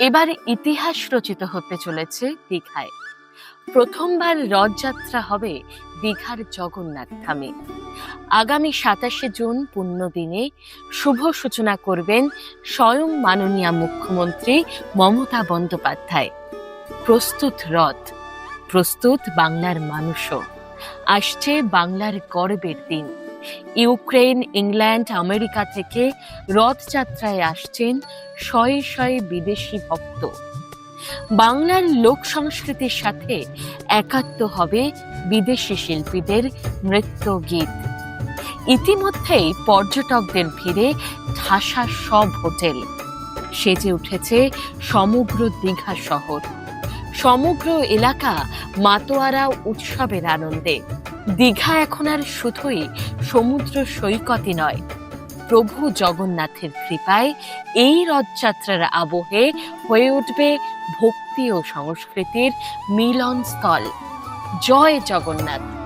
এবার ইতিহাস রচিত হতে চলেছে দীঘায়। প্রথমবার রথযাত্রা হবে দীঘার জগন্নাথ ধামে। আগামী সাতাশে জুন পুণ্যদিনে শুভ সূচনা করবেন স্বয়ং মাননীয় মুখ্যমন্ত্রী মমতা বন্দ্যোপাধ্যায়। প্রস্তুত রথ, প্রস্তুত বাংলার মানুষও। আসছে বাংলার গর্বের দিন। ইউক্রেন ইংল্যান্ড, আমেরিকা থেকে রথযাত্রায় আসছেন শয়ে শয়ে বিদেশি ভক্ত। বাংলার লোক সংস্কৃতির সাথে একাত্ম হবে বিদেশি শিল্পীদের নৃত্য গীত। ইতিমধ্যেই পর্যটকদের ভিড়ে ঠাসা সব হোটেল। সেজে উঠেছে সমগ্র দীঘা শহর। সমগ্র এলাকা মাতোয়ারা উৎসবের আনন্দে। দীঘা এখন আর শুধুই সমুদ্র সৈকতই নয়। প্রভু জগন্নাথের কৃপায় এই রথযাত্রার আবহে হয়ে উঠবে ভক্তি ও সংস্কৃতির মিলনস্থল। জয় জগন্নাথ।